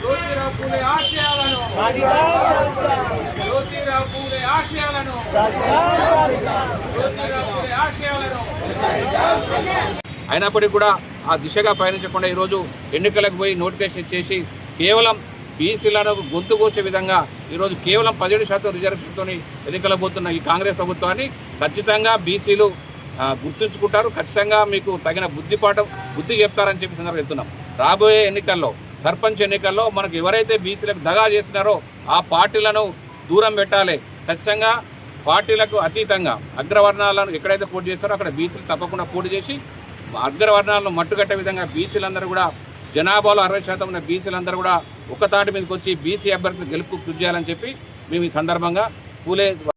జ్యోతిరావు పూలే ఆశయాలను జ్యోతిరావు పూలే ఆశయాలను జ్యోతిరావు పూలే ఆశయాలను అయినప్పటికీ కూడా ఆ దిశగా పయనించకుండా ఈరోజు ఎన్నికలకు పోయి నోటిఫికేషన్ ఇచ్చేసి కేవలం బీసీలను గొంతు కోసే విధంగా ఈరోజు కేవలం పదిహేడు శాతం రిజర్వేషన్తో ఎన్నికలకు పోతున్న ఈ కాంగ్రెస్ ప్రభుత్వాన్ని ఖచ్చితంగా బీసీలు గుర్తుంచుకుంటారు. ఖచ్చితంగా మీకు తగిన బుద్ధిపాఠం బుద్ధి చెప్తారని చెప్పి సందర్భంగా వెళ్తున్నాం రాబోయే ఎన్నికల్లో సర్పంచ్ ఎన్నికల్లో మనకు ఎవరైతే బీసీలకు దగా చేస్తున్నారో ఆ పార్టీలను దూరం పెట్టాలి. ఖచ్చితంగా పార్టీలకు అతీతంగా అగ్రవర్ణాలను ఎక్కడైతే పోటీ చేస్తారో అక్కడ బీసీలు తప్పకుండా పోటీ చేసి అగ్రవర్ణాలను మట్టుకట్టే విధంగా బీసీలందరూ కూడా జనాభాలో అరవై శాతం ఉన్న బీసీలందరూ కూడా ఒక్క మీదకి వచ్చి బీసీ అభ్యర్థిని గెలుపు కృషి చేయాలని చెప్పి మేము ఈ సందర్భంగా పూలే